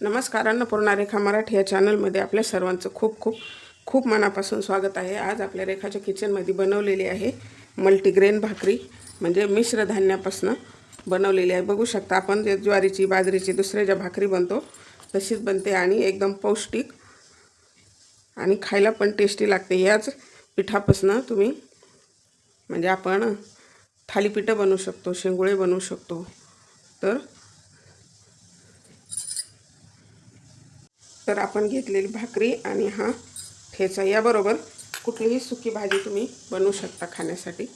नमस्कार अन्नपूर्णा रेखा मराठी या चॅनलमध्ये आपल्या सर्वांचं खूप खूप खूप मनापासून स्वागत आहे. आज आपल्या रेखाच्या किचनमध्ये बनवलेली आहे मल्टीग्रेन भाकरी म्हणजे मिश्र धान्यापासून बनवलेली आहे. बघू शकता आपण जे ज्वारीची बाजरीची दुसऱ्या ज्या भाकरी बनतो तशीच बनते आणि एकदम पौष्टिक आणि खायला पण टेस्टी लागते. याच पिठापासून तुम्ही म्हणजे आपण थालीपीठं बनवू शकतो शेंगुळे बनवू शकतो. तर तर आपण घेतलेली भाकरी आणि हा ठेचा याबरोबर कुठलीही सुकी भाजी तुम्ही बनवू शकता खाण्यासाठी.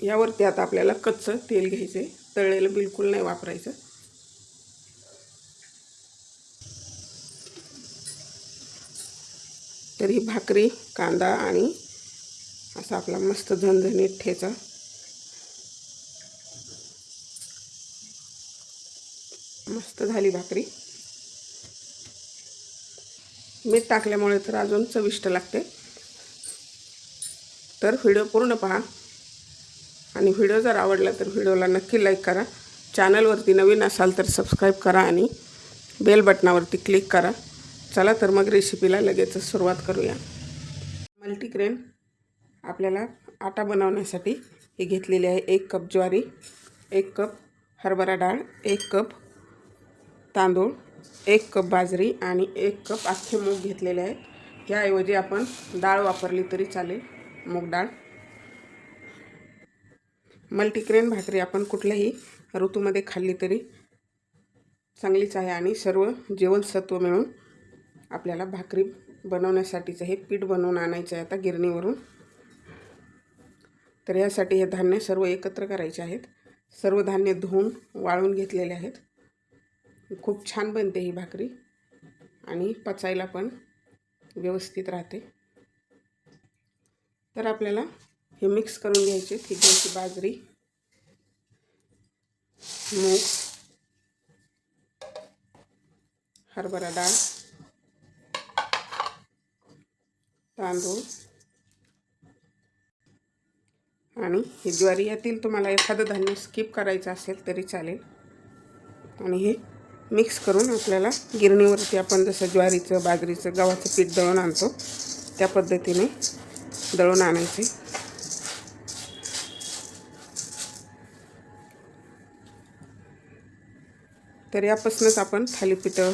यावरती आता आपल्याला कच्चं तेल घ्यायचं आहे तळलेलं बिलकुल नाही वापरायचं. तर ही भाकरी कांदा आणि असा आपला मस्त झणझणीत ठेचा. मस्त झाली भाकरी. मीठ टाकल्यामुळे तर अजून चविष्ट लागते. तर व्हिडिओ पूर्ण पहा. आणि व्हिडिओ जर आवडला तर व्हिडिओला नक्की लाईक करा. चॅनलवरती नवीन असाल तर सबस्क्राईब करा आणि बेल बटनावरती क्लिक करा. चला तर मग रेसिपीला लगेच सुरुवात करूया. मल्टीग्रेन आपल्याला आटा बनवण्यासाठी हे घेतलेली आहे. एक कप ज्वारी एक कप हरभरा डाळ एक कप तांदूळ एक कप बाजरी आणि एक कप अख्खे मूग घेतलेले आहेत. याऐवजी आपण डाळ वापरली तरी चालेल मूग डाळ. मल्टीग्रेन भाकरी आपण कुठल्याही ऋतूमध्ये खाल्ली तरी चांगलीच आहे आणि सर्व जीवनसत्व मिळून आपल्याला भाकरी बनवण्यासाठीचं हे पीठ बनवून आणायचं आहे आता गिरणीवरून. तर यासाठी हे धान्य सर्व एकत्र करायचे आहेत. सर्व धान्य धुवून वाळून घेतलेले आहेत. खूप छान बनते ही भाकरी आणि पचायला पण व्यवस्थित राहते. तर आपल्याला हे मिक्स करून घ्यायचे ही बाजरी मूग हरभरा डाळ तांदूळ आणि ही ज्वारी. यातील तुम्हाला एखादं धान्य स्किप करायचं असेल तरी चालेल. आणि हे मिक्स करून आपल्याला गिरणीवरती आपण जसं ज्वारीचं बाजरीचं गव्हाचं पीठ दळून आणतो त्या पद्धतीने दळून आणायचे. तर यापासूनच आपण थालीपीठं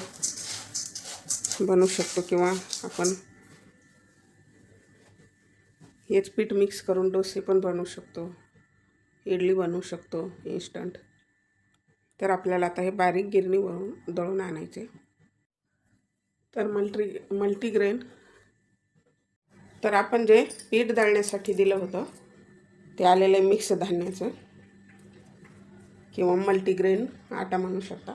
बनवू शकतो किंवा आपण हेच पीठ मिक्स करून डोसे पण बनवू शकतो इडली बनवू शकतो इन्स्टंट तर आपल्याला आता हे बारीक गिरणीवरून दळून आणायचे तर मल्टी मल्टीग्रेन. तर आपण जे पीठ दळण्यासाठी दिलं होतं ते आलेलं मिक्स धान्याचं. किंवा मल्टीग्रेन आटा म्हणू शकता.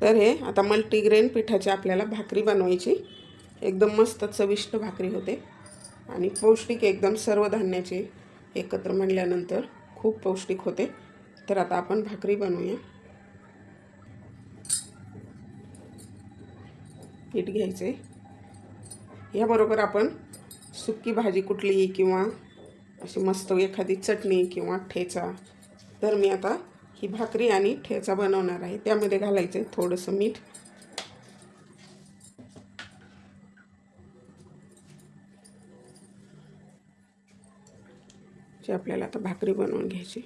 तर हे आता मल्टीग्रेन पिठाची आपल्याला भाकरी बनवायची. एकदम मस्त चविष्ट भाकरी होते. आणि पौष्टिक एकदम सर्व धान्याचे एकत्र म्हणल्यानंतर खूप पौष्टिक होते. तर आता आपण भाकरी बनवूया. पीठ घ्यायचे. याबरोबर आपण सुकी भाजी कुठली किंवा अशी मस्त एखादी चटणी किंवा ठेचा. तर मी आता ही भाकरी आणि ठेचा बनवणार आहे. त्यामध्ये घालायचं आहे थोडंसं मीठ. जी आपल्याला आता भाकरी बनवून घ्यायची.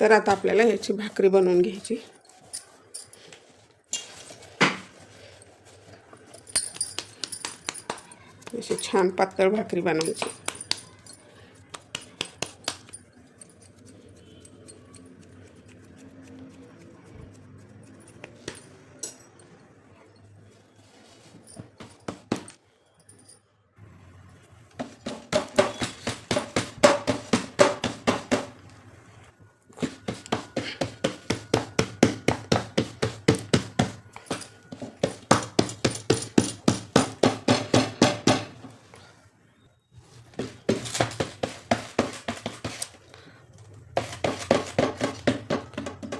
तर आता आपल्याला याची भाकरी बनवून घ्यायची. अशी छान पातळ भाकरी बनवायची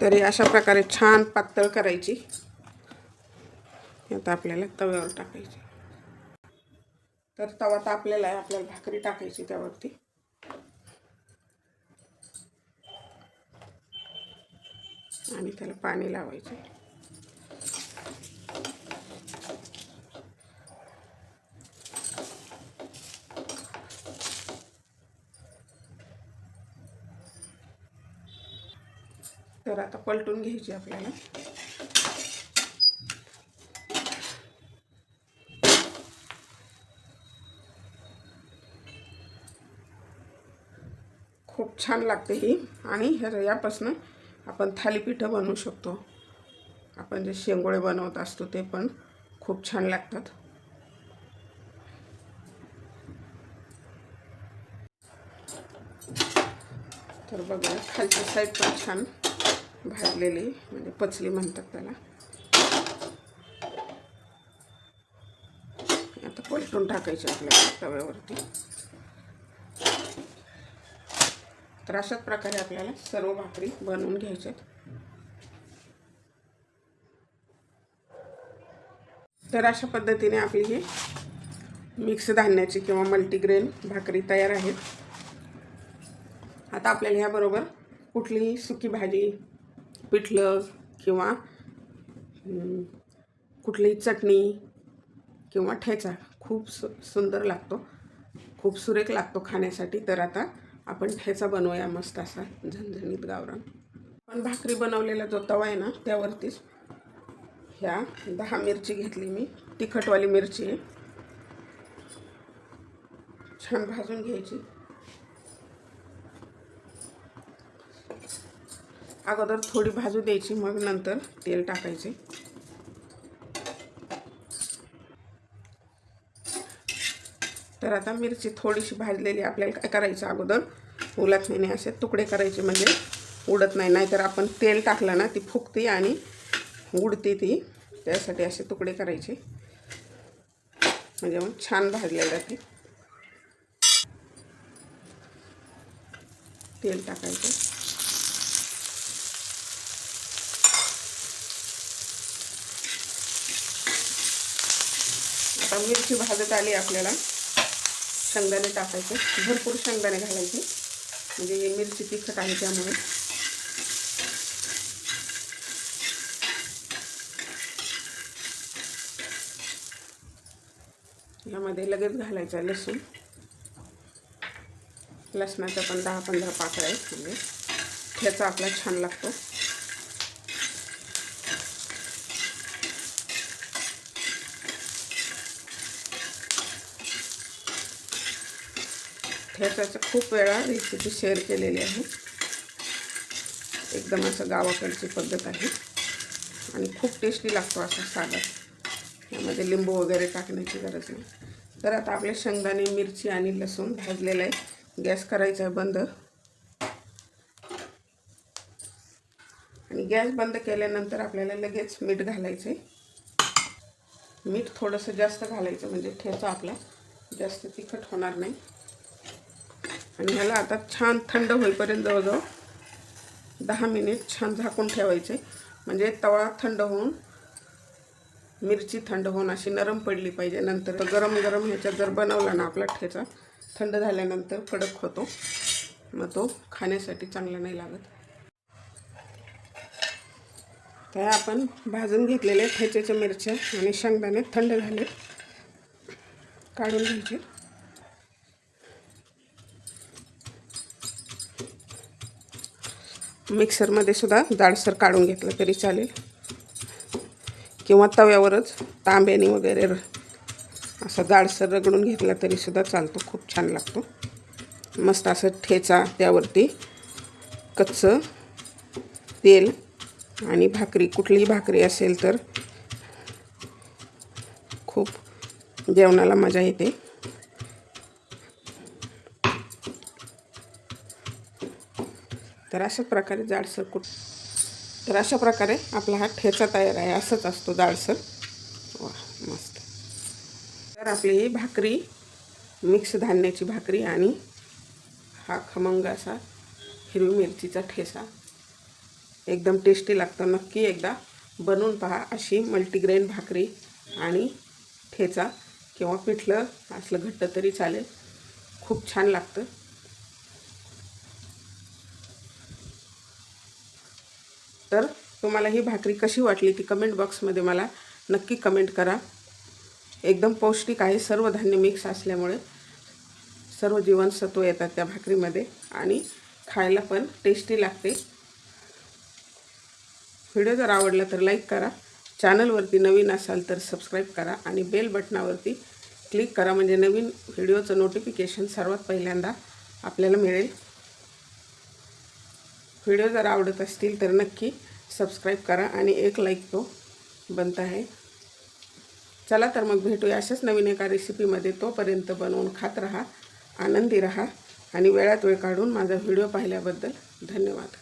तरी अशा प्रकारे छान पातळ करायची. आता आपल्याला तव्यावर टाकायची. तर तवा तापलेला आहे आपल्याला भाकरी टाकायची त्यावरती. आणि त्याला पाणी लावायचे. तर आता पलटून घ्यायची आपल्याला. खूप छान लागते ही. आणि ह्या यापासून आपण थालीपीठं बनवू शकतो. आपण जे शेंगोळे बनवत असतो ते पण खूप छान लागतात. तर बघा खालची साईड पण छान. भाजलेली म्हणजे पचली म्हणतात त्याला. आता पलटून टाकायचे आपल्याला तव्यावरती. तर अशाच प्रकारे आपल्याला सर्व भाकरी बनवून घ्यायच्यात तर अशा पद्धतीने आपली ही मिक्स धान्याची किंवा मल्टीग्रेन भाकरी तयार आहेत. आता आपल्याला ह्याबरोबर कुठलीही सुकी भाजी पिठलं किंवा कुठलीही चटणी किंवा ठेचा खूप सु सुंदर लागतो. खूप सुरेख लागतो खाण्यासाठी. तर आता आपण ठेचा बनवूया मस्त असा झणझणीत गावरान. पण भाकरी बनवलेला जो तवा आहे ना त्यावरतीच ह्या दहा मिरची घेतली मी. तिखटवाली मिरची आहे. छान भाजून घ्यायची. अगोदर थोडी भाजू द्यायची मग नंतर तेल टाकायचे. तर आता मिरची थोडीशी भाजलेली आपल्याला काय करायचं अगोदर? उलत नाही असे तुकडे करायचे म्हणजे उडत नाही. नाहीतर आपण तेल टाकलं ना ती फुगते आणि उडते ती. त्यासाठी असे तुकडे करायचे. म्हणजे मग छान भाजले जाते तेल टाकायचं. आता मिरची भाजत आली आपल्याला. शेंगदाणे टाकायचे. भरपूर शेंगदाणे घालायचे. म्हणजे मिरची तिखट आहे त्यामुळे. यामध्ये लगेच घालायचा लसूण. लसणाच्या पण दहा पंधरा पाकळ्या आहेत. म्हणजे ठेचा आपला छान लागतो. ठेचाचं खूप वेळा रेसिपी शेअर केलेली आहे. एकदम असं गावाकडची पद्धत आहे. आणि खूप टेस्टी लागतो असा साधा यामध्ये लिंबू वगैरे टाकण्याची गरज नाही. तर आता आपले शेंगदाणे मिरची आणि लसूण भाजलेलं आहे. गॅस करायचा आहे बंद. आणि गॅस बंद केल्यानंतर आपल्याला लगेच मीठ घालायचं आहे मीठ थोडंसं जास्त घालायचं म्हणजे ठेचा आपला जास्त तिखट होणार नाही. आणि ह्याला आता छान थंड होईपर्यंत जवळजवळ दहा मिनिट छान झाकून ठेवायचे. म्हणजे तवा थंड होऊन मिरची थंड होऊन अशी नरम पडली पाहिजे. नंतर गरम गरम ह्याच्यात जर बनवला ना आपला ठेचा थंड झाल्यानंतर कडक होतो. मग तो खाण्यासाठी चांगला नाही लागत. तर आपण भाजून घेतलेले ठेच्याच्या मिरच्या आणि शेंगदाणे थंड झाले काढून घ्यायचे. मिक्सरमध्ये सुद्धा जाडसर काढून घेतलं तरी चालेल. किंवा तव्यावरच तांब्याने वगैरे र- असं जाडसर रगडून घेतला तरीसुद्धा चालतो खूप छान लागतो. मस्त असं ठेचा त्यावरती कच्चं तेल आणि भाकरी कुठलीही भाकरी असेल तर खूप जेवणाला मजा येते. तर अशा प्रकारे जाडसर कुठ तर अशा प्रकारे आपला हा ठेचा तयार आहे. असंच असतो जाडसर. वा मस्त. तर आपली ही भाकरी मिक्स धान्याची भाकरी आणि हा खमंग असा हिरवी मिरचीचा ठेसा एकदम टेस्टी लागतं. नक्की एकदा बनवून पहा अशी मल्टीग्रेन भाकरी आणि ठेचा. किंवा पिठलं असलं घट्ट तरी चालेल. खूप छान लागतं. तर तुम्हाला ही भाकरी कशी वाटली ती कमेंट बॉक्समध्ये मला नक्की कमेंट करा. एकदम पौष्टिक आहे सर्व धान्य मिक्स असल्यामुळे सर्व जीवनसत्व येतात त्या भाकरीमध्ये आणि खायला पण टेस्टी लागते. व्हिडिओ जर आवडला तर लाईक करा. चॅनलवरती नवीन असाल तर सबस्क्राईब करा आणि बेल बटनावरती क्लिक करा. म्हणजे नवीन व्हिडिओचं नोटिफिकेशन सर्वात पहिल्यांदा आपल्याला मिळेल. व्हिडिओ जर आवडत असतील तर नक्की सबस्क्राईब करा आणि एक लाईक तो बनत आहे. चला तर मग भेटूया अशाच नवीन एका रेसिपीमध्ये तोपर्यंत बनवून खात रहा आनंदी रहा आणि वेळात वेळ काढून माझा व्हिडिओ पाहिल्याबद्दल धन्यवाद.